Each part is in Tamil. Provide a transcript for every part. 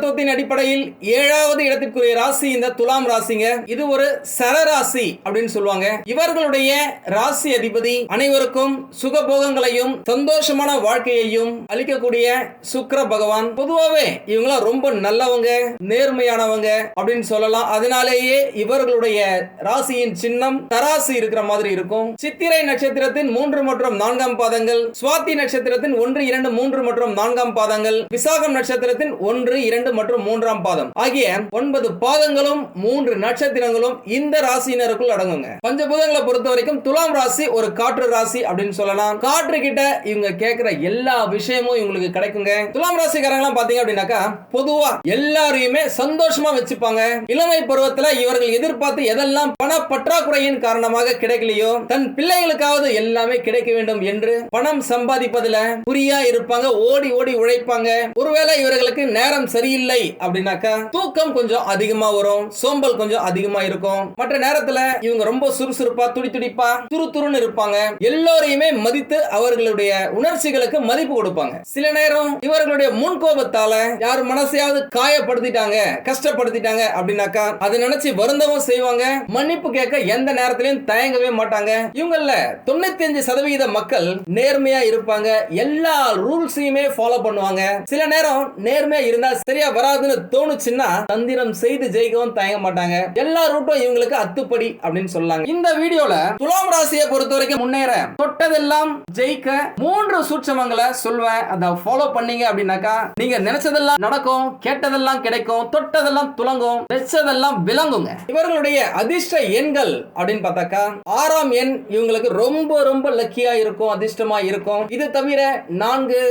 தத்துவத்தின் அடிப்படையில் ஏழாவது இடத்திற்குரிய ராசி இந்த துலாம் ராசிங்க. இது ஒரு சரராசி அப்படின்னு சொல்லுவாங்க. இவர்களுடைய ராசி அதிபதி அனைவருக்கும் சுகபோகங்களையும் சந்தோஷமான வாழ்க்கையையும் அளிக்கக்கூடிய சுக்கர பகவான். பொதுவாகவே இவங்களாம் ரொம்ப நல்லவங்க நேர்மையானவங்க அப்படின்னு சொல்லலாம். அதனாலேயே இவர்களுடைய ராசியின் சின்னம் தராசி இருக்கிற மாதிரி இருக்கும். சித்திரை நட்சத்திரத்தின் மூன்று மற்றும் நான்காம் பாதங்கள் சுவாதி நட்சத்திரத்தின் ஒன்று இரண்டு மூன்று மற்றும் நான்காம் பாதங்கள் விசாகம் நட்சத்திரத்தின் ஒன்று இரண்டு மற்றும் மூன்றாம் பாதம். ஆகிய ஒன்பது பாதங்களும் மூன்று நட்சத்திரங்களும் இந்த ராசியினருக்குள் அடங்குங்க. பஞ்சபூதங்களை பொறுத்த வரைக்கும் துலாம் ராசி ஒரு காற்று ராசி அப்படின்னு சொல்லலாம். காற்று கிட்ட இவங்க கேட்கிற எல்லா விஷயமும் இவங்களுக்கு கிடைக்குங்க. துலாம் ராசிக்காரங்களாம் பாத்தீங்க அப்படின்னாக்கா பொதுவா எல்லாரையுமே சந்தோஷமா வச்சுப்பாங்க. இளமை பருவத்துல இவர்கள் எதிர்பார்த்து எதெல்லாம் பண பற்றாக்குறையின் காரணமாக கிடைக்கலையோ தன் பிள்ளைகளுக்காவது எல்லாமே கிடைக்க வேண்டும் என்று பணம் சம்பாதிப்பதுல குறியா இருப்பாங்க ஓடி ஓடி உழைப்பாங்க. ஒருவேளை இவர்களுக்கு நேரம் சரி சரியில்லை அப்படின்னாக்கா தூக்கம் கொஞ்சம் அதிகமா வரும் சோம்பல் கொஞ்சம் அதிகமா இருக்கும். மற்ற நேரத்துல இவங்க ரொம்ப சுறுசுறுப்பா துடி துடிப்பா துரு துருன்னு இருப்பாங்க. எல்லோரையுமே மதித்து அவர்களுடைய உணர்ச்சிகளுக்கு மதிப்பு கொடுப்பாங்க. சில நேரம் இவர்களுடைய முன்கோபத்தால யார் மனசையாவது காயப்படுத்திட்டாங்க கஷ்டப்படுத்திட்டாங்க அப்படின்னாக்கா அதை நினைச்சு வருந்தவும் செய்வாங்க. மன்னிப்பு கேட்க எந்த நேரத்திலையும் தயங்கவே மாட்டாங்க. இவங்கள தொண்ணூத்தி அஞ்சு சதவீத மக்கள் நேர்மையா இருப்பாங்க. எல்லா ரூல்ஸையுமே ஃபாலோ பண்ணுவாங்க. சில நேரம் நேர்மையா இருந்தா சரியா வராதுன்னு தோணுச்சுன்னா தந்திரம் செய்து ஜெயிக்கவும் தயங்க மாட்டாங்க. எல்லா ரூட்டும் இவங்களுக்கு அத்துப்படி அப்படின்னு சொல்லாங்க. இந்த வீடியோல துலாம் ராசியை பொறுத்த வரைக்கும் முன்னேற தொட்டதெல்லாம் ஜெயிக்க மூன்று சூட்சமங்களை சொல்வேன். அதை ஃபாலோ பண்ணீங்க அப்படின்னாக்கா நீங்க நினைச்சதெல்லாம் நடக்கும் கேட்டதெல்லாம் கிடைக்கும் தொட்டதெல்லாம் துலங்கும் வெச்சதெல்லாம் விளங்குங்க. இவர்களுடைய அதிர்ஷ்ட எண்கள் அப்படின்னு பார்த்தாக்கா ஆறாம் எண் இவங்களுக்கு ரொம்ப ரொம்ப லக்கியா இருக்கும் அதிர்ஷ்டமா இருக்கும். இது தவிர நான்கு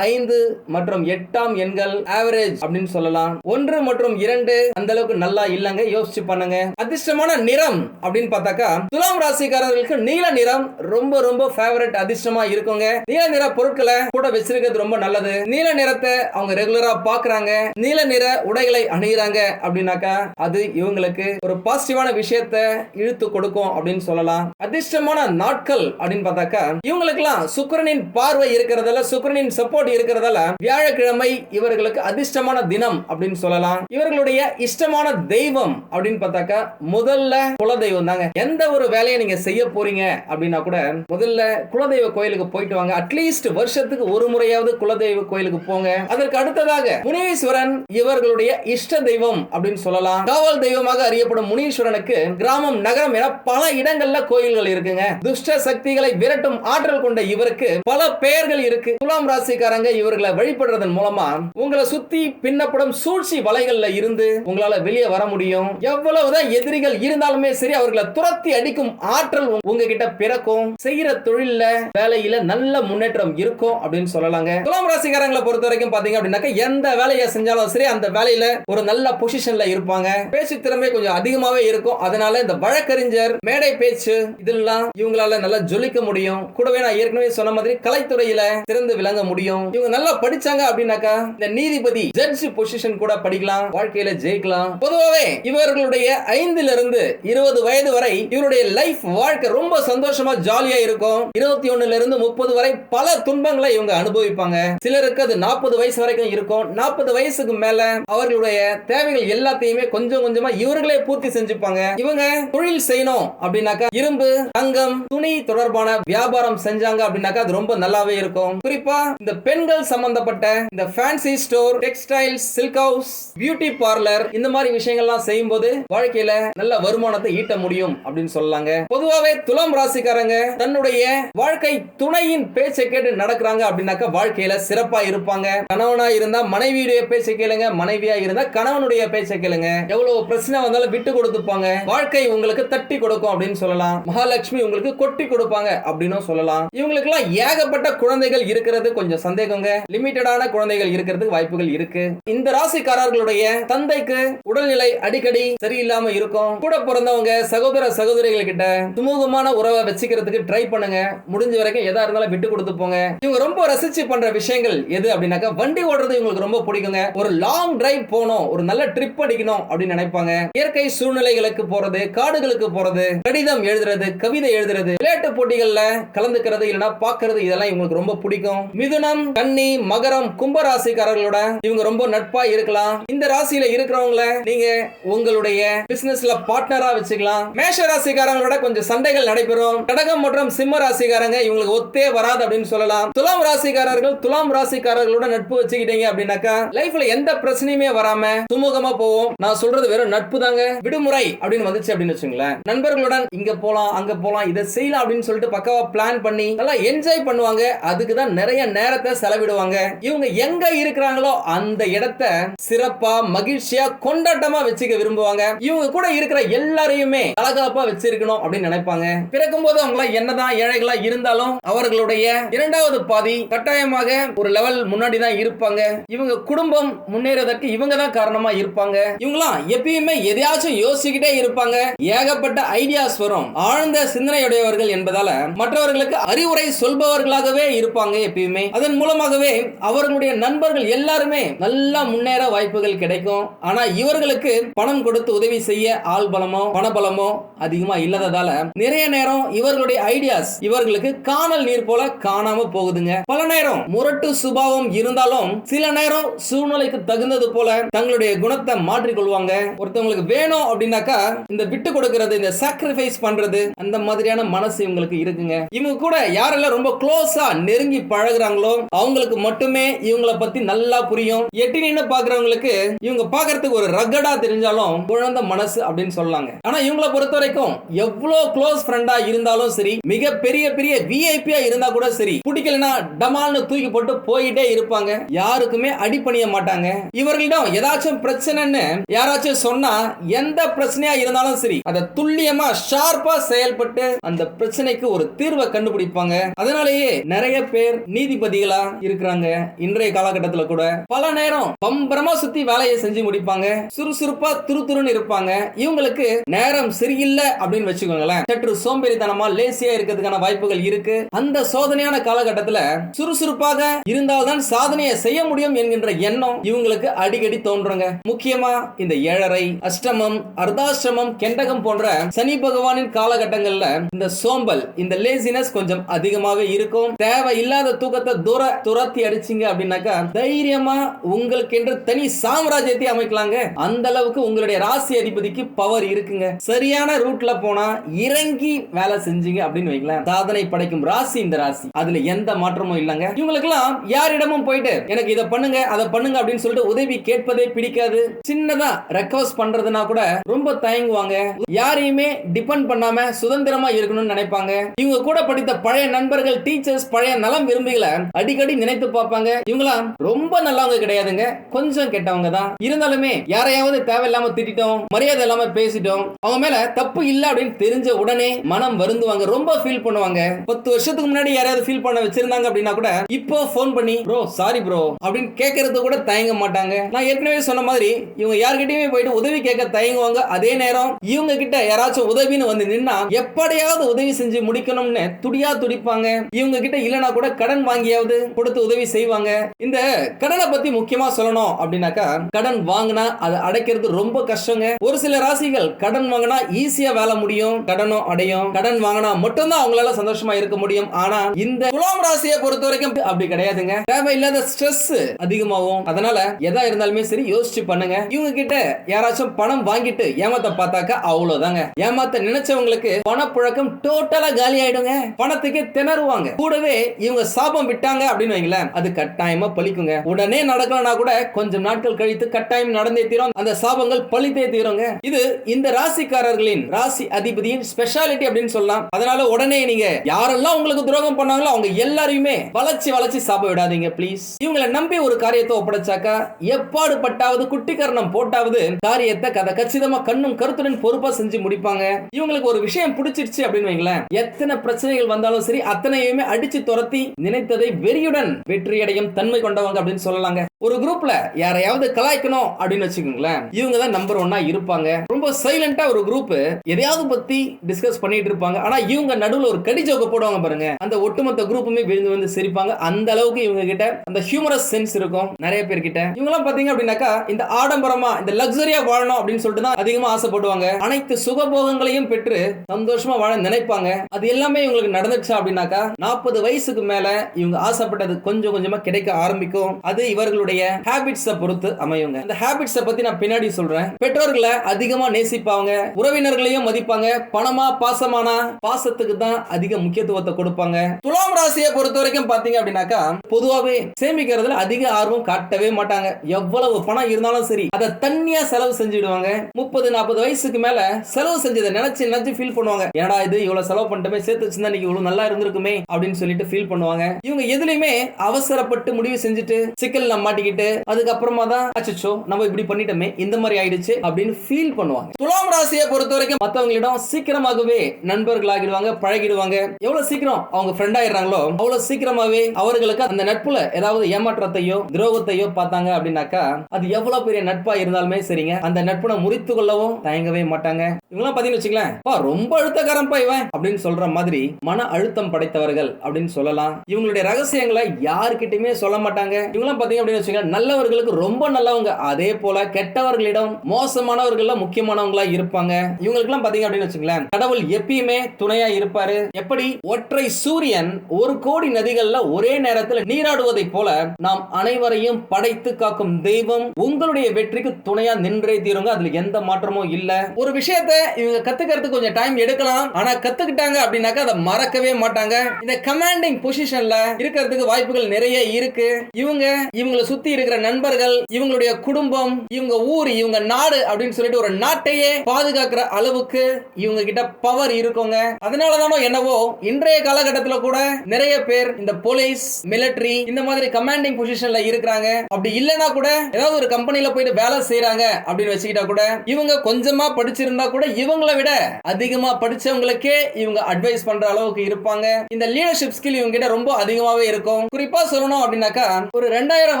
ஐந்து மற்றும் எட்டாம் எண்கள் ஆவரேஜ் அப்படின்னு சொல்லலாம். ஒன்று மற்றும் இரண்டு அந்த அளவுக்கு நல்லா இல்லங்க. யோசிச்சு பண்ணுங்க. அதிர்ஷ்டமான நிறம் அப்படின்னு பார்த்தாக்கா துலாம் ராசிக்காரர்களுக்கு நீல நிறம் ரொம்ப ரொம்ப ஃபேவரட் அதிர்ஷ்டமா இருக்குங்க. நீல நிற பொருட்களை கூட வச்சிருக்கிறது ரொம்ப நல்லது. நீல நிறத்தை அவங்க ரெகுலரா பாக்குறாங்க நீல நிற உடைகளை அணிகிறாங்க அப்படின்னாக்கா அது இவங்களுக்கு ஒரு பாசிட்டிவான விஷயத்த இழுத்து கொடுக்கும் அப்படின்னு சொல்லலாம். அதிர்ஷ்டமான நாட்கள் அப்படின்னு பார்த்தாக்கா இவங்களுக்கெல்லாம் சுக்கரனின் பார்வை இருக்கிறதால சுக்கரனின் சப்போர்ட் இருக்கிறதால வியாழக்கிழமை இவர்களுக்கு அதிர்ஷ்டமான தினம் அப்படின்னு சொல்லலாம். இவர்களுடைய இஷ்டமான தெய்வம் அப்படின்னு பார்த்தாக்கா முதல்ல குலதெய்வம் தாங்க. எந்த ஒரு வேலையை நீங்க செய்ய போறீங்க அப்படின்னா கூட முதல்ல குலதெய்வ கோயிலுக்கு போயிட்டு வாங்க. அட்லீஸ்ட் வருஷத்துக்கு ஒரு முறையாவது குலதெய்வ கோயிலுக்கு போங்க. அதற்கு அடுத்ததாக முனீஸ்வரன் இவர்களுடைய இஷ்ட தெய்வம் அப்படின்னு சொல்லலாம். காவல் தெய்வமாக அறியப்படும் முனீஸ்வரனுக்கு கிராமம் நகரம் என பல இடங்கள்ல கோயில்கள் இருக்குங்க. துஷ்ட சக்திகளை விரட்டும் ஆற்றல் கொண்ட இவருக்கு பல பெயர்கள் இருக்கு. துலாம் ராசிக்கார ராசிக்காரங்க இவர்களை வழிபடுறதன் மூலமா உங்களை சுத்தி பின்னப்படும் சூழ்ச்சி வலைகள்ல இருந்து உங்களால வெளியே வர முடியும். எவ்வளவுதான் எதிரிகள் இருந்தாலுமே சரி அவர்களை துரத்தி அடிக்கும் ஆற்றல் உங்ககிட்ட பிறக்கும். செய்யற தொழில்ல வேலையில நல்ல முன்னேற்றம் இருக்கும் அப்படின்னு சொல்லலாங்க. துலாம் ராசிக்காரங்களை பொறுத்த வரைக்கும் பாத்தீங்க அப்படின்னாக்க எந்த வேலையை செஞ்சாலும் சரி அந்த வேலையில ஒரு நல்ல பொசிஷன்ல இருப்பாங்க. பேச்சு திறமை கொஞ்சம் அதிகமாவே இருக்கும். அதனால இந்த வழக்கறிஞர் மேடை பேச்சு இதெல்லாம் இவங்களால நல்லா ஜொலிக்க முடியும். கூடவே நான் ஏற்கனவே சொன்ன மாதிரி கலைத்துறையில சிறந்து விளங்க முடியும். இவங்க நல்லா படிச்சாங்க அப்படின்னாக்கா இந்த நீதிபதி ஜட்ஜ் பொசிஷன் கூட படிக்கலாம் வாழ்க்கையில ஜெயிக்கலாம். பொதுவாகவே இவர்களுடைய ஐந்துல இருந்து இருபது வயது வரை இவருடைய லைஃப் வாழ்க்கை ரொம்ப சந்தோஷமா ஜாலியா இருக்கும். இருபத்தி ஒண்ணுல இருந்து முப்பது வரை பல துன்பங்களை இவங்க அனுபவிப்பாங்க. சிலருக்கு அது நாற்பது வயசு வரைக்கும் இருக்கும். நாற்பது வயசுக்கு மேல அவர்களுடைய தேவைகள் எல்லாத்தையுமே கொஞ்சம் கொஞ்சமா இவர்களே பூர்த்தி செஞ்சுப்பாங்க. இவங்க தொழில் செய்யணும் அப்படின்னாக்கா இரும்பு தங்கம் துணி தொடர்பான வியாபாரம் செஞ்சாங்க அப்படின்னாக்கா அது ரொம்ப நல்லாவே இருக்கும். குறிப்பா இந்த பெண்கள் சம்பந்தப்பட்ட இந்த fancy store textiles silk house beauty parlour இந்த மாதிரி விஷயங்கள்லாம் செய்யும்போது வாழ்க்கையில நல்ல வருமானத்தை ஈட்ட முடியும் அப்படின்னு சொல்லலாங்க. பொதுவாகவே துலாம் ராசிக்காரங்க தன்னுடைய வாழ்க்கை துணையின் பேச்சை கேட்டு நடக்கிறாங்க அப்படின்னாக்கா வாழ்க்கையில சிறப்பா இருப்பாங்க. கணவனா இருந்தா மனைவியுடைய பேச்சை கேளுங்க மனைவியா இருந்தா கணவனுடைய பேச்சை கேளுங்க. எவ்வளவு பிரச்சனை வந்தாலும் விட்டு கொடுத்துப்பாங்க. வாழ்க்கை உங்களுக்கு தட்டி கொடுக்கும் அப்படின்னு சொல்லலாம். மகாலட்சுமி உங்களுக்கு கொட்டி கொடுப்பாங்க அப்படின்னு சொல்லலாம். இவங்களுக்கு எல்லாம் ஏகப்பட்ட குழந்தைகள் இருக்கிறது கொஞ்சம் சந்தேகங்க. லிமிட்டடான குழந்தைகள் இருக்கிறதுக்கு வாய்ப்புகள் இருக்கு. இந்த ராசிக்காரர்களுடைய தந்தைக்கு உடல்நிலை அடிக்கடி சரியில்லாம இருக்கும். கூட பிறந்தவங்க சகோதர சகோதரிகள் கிட்ட சுமூகமான உறவை வச்சுக்கிறதுக்கு ட்ரை பண்ணுங்க. முடிஞ்ச வரைக்கும் எதா இருந்தாலும் விட்டு கொடுத்து போங்க. இவங்க ரொம்ப ரசிச்சு பண்ற விஷயங்கள் எது அப்படின்னாக்கா வண்டி ஓடுறது இவங்களுக்கு ரொம்ப பிடிக்குங்க. ஒரு லாங் டிரைவ் போகணும் ஒரு நல்ல ட்ரிப் அடிக்கணும் அப்படின்னு நினைப்பாங்க. இயற்கை சூழ்நிலைகளுக்கு போறது காடுகளுக்கு போறது கடிதம் எழுதுறது கவிதை எழுதுறது விளையாட்டு போட்டிகள்ல கலந்துக்கிறது இல்லைன்னா பாக்குறது இதெல்லாம் இவங்களுக்கு ரொம்ப பிடிக்கும். மிதுனம் கன்னி மகரம் கும்ப ராசிக்காரர்களோட இவங்க ரொம்ப நட்பா இருக்கலாம். இந்த ராசியில இருக்கிறவங்கள நீங்க உங்களுடைய பிசினஸ்ல பார்ட்னரா வச்சுக்கலாம். மேஷ ராசிக்காரங்களோட கொஞ்சம் சண்டைகள் நடைபெறும். கடகம் மற்றும் சிம்ம ராசிக்காரங்க இவங்களுக்கு ஒத்தே வராது அப்படின்னு சொல்லலாம். துலாம் ராசிக்காரர்கள் துலாம் ராசிக்காரர்களோட நட்பு வச்சுக்கிட்டீங்க அப்படின்னாக்கா லைஃப்ல எந்த பிரச்சனையுமே வராம சுமூகமா போவோம். நான் சொல்றது வெறும் நட்பு தாங்க. விடுமுறை அப்படின்னு வந்துச்சு அப்படின்னு வச்சுங்களேன். நண்பர்களுடன் இங்க போலாம் அங்க போலாம் இதை செய்யலாம் அப்படின்னு சொல்லிட்டு பக்காவா பிளான் பண்ணி நல்லா என்ஜாய் பண்ணுவாங்க. அதுக்கு தான் நிறைய நேரத்தை செலவிடுவாங்க. இவங்க எங்க இருக்கிறாங்களோ அந்த இடத்த சிறப்பா மகிழ்ச்சியா கொண்டாட்டமா வச்சுக்க விரும்புவாங்க. இவங்க கூட இருக்கிற எல்லாரையுமே அழகாப்பா வச்சிருக்கணும் அப்படின்னு நினைப்பாங்க. பிறக்கும் போது அவங்க என்னதான் ஏழைகளா இருந்தாலும் அவர்களுடைய இரண்டாவது பாதி கட்டாயமாக ஒரு லெவல் முன்னாடி தான் இருப்பாங்க. இவங்க குடும்பம் முன்னேறதற்கு இவங்க தான் காரணமா இருப்பாங்க. இவங்களாம் எப்பயுமே எதையாச்சும் யோசிக்கிட்டே இருப்பாங்க. ஏகப்பட்ட ஐடியாஸ் வரும். ஆழ்ந்த சிந்தனையுடையவர்கள் என்பதால மற்றவர்களுக்கு அறிவுரை சொல்பவர்களாகவே இருப்பாங்க எப்பயுமே. அதன் மூலமாகவே அவர்களுடைய நண்பர்கள் எல்லாருமே நல்லா முன்னேற வாய்ப்புகள் கிடைக்கும். ஆனா இவர்களுக்கு பணம் கொடுத்து உதவி செய்ய ஆள் பலமோ பணபலமோ அதிகமா இல்லாததால நிறைய நேரம் இவர்களுடைய ஐடியாஸ் இவர்களுக்கு காணல் நீர் போல காணாம போகுதுங்க. பல நேரம் முரட்டு சுபாவம் இருந்தாலும் சில நேரம் சூழ்நிலைக்கு தகுந்தது போல தங்களுடைய குணத்தை மாற்றிக்கொள்வாங்க. ஒருத்தவங்களுக்கு வேணும் அப்படின்னாக்கா இந்த விட்டு கொடுக்கறது இந்த சாக்ரிஃபைஸ் பண்றது அந்த மாதிரியான மனசு இவங்களுக்கு இருக்குங்க. இவங்க கூட யாரெல்லாம் ரொம்ப க்ளோஸா நெருங்கி பழகுறாங்களோ அவங்களுக்கு மட்டுமே இவங்களை பத்தி நல்லா புரியும். எட்டி நின்று பாக்குறவங்களுக்கு இவங்க பாக்குறதுக்கு ஒரு ரகடா தெரிஞ்சாலும் குழந்தை மனசு அப்படின்னு சொல்லலாங்க ஆனா இவங்களை பொறுத்த வரைக்கும் எவ்வளவு க்ளோஸ் ஃப்ரெண்டா இருந்தாலும் சரி மிக பெரிய பெரிய விஐபியா இருந்தா கூட சரி பிடிக்கலனா டமால்னு தூக்கி போட்டு போயிட்டே இருப்பாங்க. யாருக்குமே அடிப்பணிய மாட்டாங்க. இவர்களிடம் ஏதாச்சும் பிரச்சனைன்னு யாராச்சும் சொன்னா எந்த பிரச்சனையா இருந்தாலும் சரி அதை துல்லியமா ஷார்ப்பா செயல்பட்டு அந்த பிரச்சனைக்கு ஒரு தீர்வை கண்டுபிடிப்பாங்க. அதனாலேயே நிறைய பேர் நீதிபதிகளா இருக்கிறாங்க. இன்றைய காலகட்டத்தில் கூட பல நேரம் பம்பரமா சுத்தி வேலையை செஞ்சு முடிப்பாங்க. சுறுசுறுப்பா துருதுருன்னு இருப்பாங்க. இவங்களுக்கு நேரம் சரியில்லை அப்படின்னு வச்சுக்கோங்களேன். சற்று சோம்பேறித்தனமா லேசியா இருக்கிறதுக்கான வாய்ப்புகள் இருக்கு. அந்த சோதனையான காலகட்டத்துல சுறுசுறுப்பாக இருந்தால்தான் சாதனையை செய்ய முடியும் என்கின்ற எண்ணம் இவங்களுக்கு அடிக்கடி தோன்றுங்க. முக்கியமா இந்த ஏழரை அஷ்டமம் அர்த்தாஷ்டமம் கெண்டகம் போன்ற சனி பகவானின் காலகட்டங்கள்ல இந்த சோம்பல் இந்த லேசினஸ் கொஞ்சம் அதிகமாக இருக்கும். தேவை இல்லாத தூக்கத்தை தூர துரத்தி அடிச்சிங்க அப்படின்னாக்கா தைரியமா உங்களுக்கு என்று தனி சாம்ராஜ்யத்தை அமைக்கலாங்க. அந்த அளவுக்கு உங்களுடைய ராசி அதிபதிக்கு பவர் இருக்குங்க. சரியான ரூட்ல போனா இறங்கி வேலை செஞ்சீங்க அப்படின்னு வைக்கலாம் சாதனை படைக்கும் ராசி இந்த ராசி. அதுல எந்த மாற்றமும் இல்லைங்க. இவங்களுக்கு எல்லாம் யாரிடமும் போயிட்டு எனக்கு இதை பண்ணுங்க அதை பண்ணுங்க அப்படின்னு சொல்லிட்டு உதவி கேட்பதே பிடிக்காது. சின்னதா ரெக்வஸ்ட் பண்றதுனா கூட ரொம்ப தயங்குவாங்க. யாரையுமே டிபெண்ட் பண்ணாம சுதந்திரமா இருக்கணும்னு நினைப்பாங்க. இவங்க கூட படித்த பழைய நண்பர்கள் டீச்சர்ஸ் பழைய நலம் விரும்பிகளை அடிக்கடி முன்னாடி நினைத்து பார்ப்பாங்க. இவங்களாம் ரொம்ப நல்லவங்க கிடையாதுங்க. கொஞ்சம் கெட்டவங்க தான். இருந்தாலுமே யாரையாவது தேவையில்லாம திட்டிட்டோம் மரியாதை இல்லாம பேசிட்டோம் அவங்க மேல தப்பு இல்ல அப்படின்னு தெரிஞ்ச உடனே மனம் வருந்துவாங்க. ரொம்ப ஃபீல் பண்ணுவாங்க. பத்து வருஷத்துக்கு முன்னாடி யாரையாவது ஃபீல் பண்ண வச்சிருந்தாங்க அப்படின்னா கூட இப்போ ஃபோன் பண்ணி ப்ரோ சாரி ப்ரோ அப்படின்னு கேட்கறது கூட தயங்க மாட்டாங்க. நான் ஏற்கனவே சொன்ன மாதிரி இவங்க யார்கிட்டயுமே போயிட்டு உதவி கேட்க தயங்குவாங்க. அதே நேரம் இவங்க கிட்ட யாராச்சும் உதவின்னு வந்து நின்னா எப்படியாவது உதவி செஞ்சு முடிக்கணும்னு துடியா துடிப்பாங்க. இவங்க கிட்ட இல்லனா கூட கடன் வாங்கியாவது கொடுத்து உதவி செய்வாங்க. இந்த கடனை பத்தி முக்கியமா சொல்லணும் அப்படின்னாக்கா கடன் வாங்கினா அதை அடைக்கிறது ரொம்ப கஷ்டங்க. ஒரு சில ராசிகள் கடன் வாங்கினா ஈஸியா வேலை முடியும் கடனும் அடையும். கடன் வாங்கினா மட்டும்தான் அவங்களால சந்தோஷமா இருக்க முடியும். ஆனா இந்த துலாம் ராசியை பொறுத்த வரைக்கும் அப்படி கிடையாதுங்க. தேவையில்லாத ஸ்ட்ரெஸ் அதிகமாகும். அதனால எதா இருந்தாலுமே சரி யோசிச்சு பண்ணுங்க. இவங்க கிட்ட யாராச்சும் பணம் வாங்கிட்டு ஏமாத்த பார்த்தாக்கா அவ்வளவுதாங்க. ஏமாத்த நினைச்சவங்களுக்கு பணப்புழக்கம் டோட்டலா காலி ஆயிடுங்க பணத்துக்கு திணறுவாங்க. கூடவே இவங்க சாபம் விட்டாங்க அப்படின்னு வைங்களேன். அது கட்டாயமா பழிக்குங்க. உடனே நடக்கலனா கூட கொஞ்சம் நாட்கள் கழித்து கட்டாயம் நடந்தே தீரும். அந்த சாபங்கள் பழித்தே தீருங்க. இது இந்த ராசிக்காரர்களின் ராசி அதிபதியின் ஸ்பெஷாலிட்டி அப்படின்னு சொல்லலாம். அதனால உடனே நீங்க யாரெல்லாம் உங்களுக்கு துரோகம் பண்ணாங்களோ அவங்க எல்லாரையுமே வளர்ச்சி வளர்ச்சி சாப விடாதீங்க ப்ளீஸ் இவங்களை நம்பி ஒரு காரியத்தை ஒப்படைச்சாக்கா எப்பாடு பட்டாவது குட்டிக்கரணம் போட்டாவது காரியத்தை கதை கச்சிதமா கண்ணும் கருத்துடன் பொறுப்பா செஞ்சு முடிப்பாங்க. இவங்களுக்கு ஒரு விஷயம் பிடிச்சிருச்சு அப்படின்னு வைங்களேன். எத்தனை பிரச்சனைகள் வந்தாலும் சரி அத்தனையுமே அடிச்சு துரத்தி நினைத்ததை வெறி வெறியுடன் வெற்றியடையும் தன்மை கொண்டவங்க அப்படின்னு சொல்லலாங்க. ஒரு குரூப்ல யாரையாவது கலாய்க்கணும் அப்படின்னு வச்சுக்கோங்களேன் இவங்க தான் நம்பர் ஒன்னா இருப்பாங்க. ரொம்ப சைலண்டா ஒரு குரூப் எதையாவது பத்தி டிஸ்கஸ் பண்ணிட்டு இருப்பாங்க. ஆனா இவங்க நடுவுல ஒரு கடி ஜோக்க போடுவாங்க பாருங்க. அந்த ஒட்டுமொத்த குரூப்புமே விழுந்து வந்து சிரிப்பாங்க. அந்த அளவுக்கு இவங்க கிட்ட அந்த ஹியூமரஸ் சென்ஸ் இருக்கும் நிறைய பேர் கிட்ட இவங்க எல்லாம் பாத்தீங்க அப்படின்னாக்கா இந்த ஆடம்பரமா இந்த லக்ஸரியா வாழணும் அப்படின்னு சொல்லிட்டு தான் அதிகமா ஆசைப்படுவாங்க. அனைத்து சுகபோகங்களையும் பெற்று சந்தோஷமா வாழ நினைப்பாங்க. அது எல்லாமே இவங்களுக்கு நடந்துச்சா அப்படின்னாக்கா நாற்பது வயசுக்கு மேல இவங்க ஆசைப்பட ஆசைப்பட்டது கொஞ்சம் கொஞ்சமா கிடைக்க ஆரம்பிக்கும். அது இவர்களுடைய ஹேபிட்ஸ பொறுத்து அமையுங்க. இந்த ஹேபிட்ஸ பத்தி நான் பின்னாடி சொல்றேன். பெற்றோர்களை அதிகமா நேசிப்பாங்க. உறவினர்களையும் மதிப்பாங்க. பணமா பாசமானா பாசத்துக்கு தான் அதிக முக்கியத்துவத்தை கொடுப்பாங்க. துலாம் ராசியை பொறுத்த வரைக்கும் பாத்தீங்க அப்படின்னாக்கா பொதுவாவே சேமிக்கிறதுல அதிக ஆர்வம் காட்டவே மாட்டாங்க. எவ்வளவு பணம் இருந்தாலும் சரி அதை தண்ணியா செலவு செஞ்சுடுவாங்க. முப்பது நாற்பது வயசுக்கு மேல செலவு செஞ்சதை நினைச்சு நினைச்சு ஃபீல் பண்ணுவாங்க. ஏன்னா இது? இவ்வளவு செலவு பண்ணிட்டமே சேர்த்து வச்சிருந்தா இன்னைக்கு இவ்வளவு நல்லா இருந்திருக்குமே அப்படின்னு சொல்லிட்டு ஃபீல் பண்ணுவாங்க. இவங்க எதுலையுமே அவசரப்பட்டு முடிவு செஞ்சுட்டு சிக்கல்ல மாட்டிக்கிட்டு அதுக்கப்புறமா தான் அச்சோ நம்ம இப்படி பண்ணிட்டோமே இந்த மாதிரி ஆயிடுச்சு அப்படின்னு ஃபீல் பண்ணுவாங்க. துலாம் ராசியை பொறுத்த வரைக்கும் மற்றவங்களிடம் சீக்கிரமாகவே நண்பர்கள் ஆகிடுவாங்க பழகிடுவாங்க. எவ்வளவு சீக்கிரம் அவங்க ஃப்ரெண்ட் ஆயிடுறாங்களோ அவ்வளவு சீக்கிரமாவே அவர்களுக்கு அந்த நட்புல ஏதாவது ஏமாற்றத்தையோ துரோகத்தையோ பார்த்தாங்க அப்படின்னாக்கா அது எவ்வளவு பெரிய நட்பா இருந்தாலுமே சரிங்க. அந்த நட்புனை முறித்து கொள்ளவும் தயங்கவே மாட்டாங்க. இவங்களாம் பாத்தீங்கன்னு வச்சுக்கலாம் "பா, ரொம்ப அழுத்தக்காரன்பா இவன் அப்படின்னு சொல்ற மாதிரி மன அழுத்தம் படைத்தவர்கள் அப்படின்னு சொல்லலாம். இவங்களுடைய ரகசியங்கள் யாருக்கிட்டயுமே சொல்ல மாட்டாங்க. இவங்களாம் பாத்தீங்க அப்படின்னு வச்சுக்கோங்க நல்லவர்களுக்கு ரொம்ப நல்லவங்க. அதே போல கெட்டவர்களிடம் மோசமானவர்கள் முக்கியமானவங்களா இருப்பாங்க. இவங்களுக்குலாம் பாத்தீங்க அப்படின்னு வச்சுங்களேன் கடவுள் எப்பயுமே துணையா இருப்பாரு. எப்படி? ஒற்றை சூரியன் ஒரு கோடி நதிகள்ல ஒரே நேரத்தில் நீராடுவதை போல நாம் அனைவரையும் படைத்து காக்கும் தெய்வம் உங்களுடைய வெற்றிக்கு துணையா நின்றே தீருங்க. அதுல எந்த மாற்றமும் இல்ல. ஒரு விஷயத்தை இவங்க கத்துக்கிறதுக்கு கொஞ்சம் டைம் எடுக்கலாம். ஆனா கத்துக்கிட்டாங்க அப்படின்னாக்கா அதை மறக்கவே மாட்டாங்க. இந்த கமாண்டிங் பொசிஷன்ல இருக்கிறதுக்கு வாய்ப்புகள் நிறைய இருக்கு. இவங்க இவங்களை சுத்தி இருக்கிற நண்பர்கள் இவங்களுடைய குடும்பம் இவங்க ஊர் இவங்க நாடு அப்படின்னு சொல்லிட்டு ஒரு நாட்டையே பாதுகாக்கிற அளவுக்கு இவங்க கிட்ட பவர் இருக்குங்க. அதனாலதானோ என்னவோ இன்றைய காலகட்டத்துல கூட நிறைய பேர் இந்த போலீஸ் மிலிட்டரி இந்த மாதிரி கமாண்டிங் பொசிஷன்ல இருக்கிறாங்க. அப்படி இல்லைன்னா கூட ஏதாவது ஒரு கம்பெனில போயிட்டு வேலை செய்யறாங்க அப்படின்னு வச்சுக்கிட்டா கூட இவங்க கொஞ்சமா படிச்சிருந்தா கூட இவங்களை விட அதிகமா படிச்சவங்களுக்கே இவங்க அட்வைஸ் பண்ற அளவுக்கு இருப்பாங்க. இந்த லீடர்ஷிப் ஸ்கில் இவங்க கிட்ட ரொம்ப அதிகமாவே இருக்கும். குறிப்பா சொல்லணும் அப்படின்னாக்கா ஒரு ரெண்டாயிரம்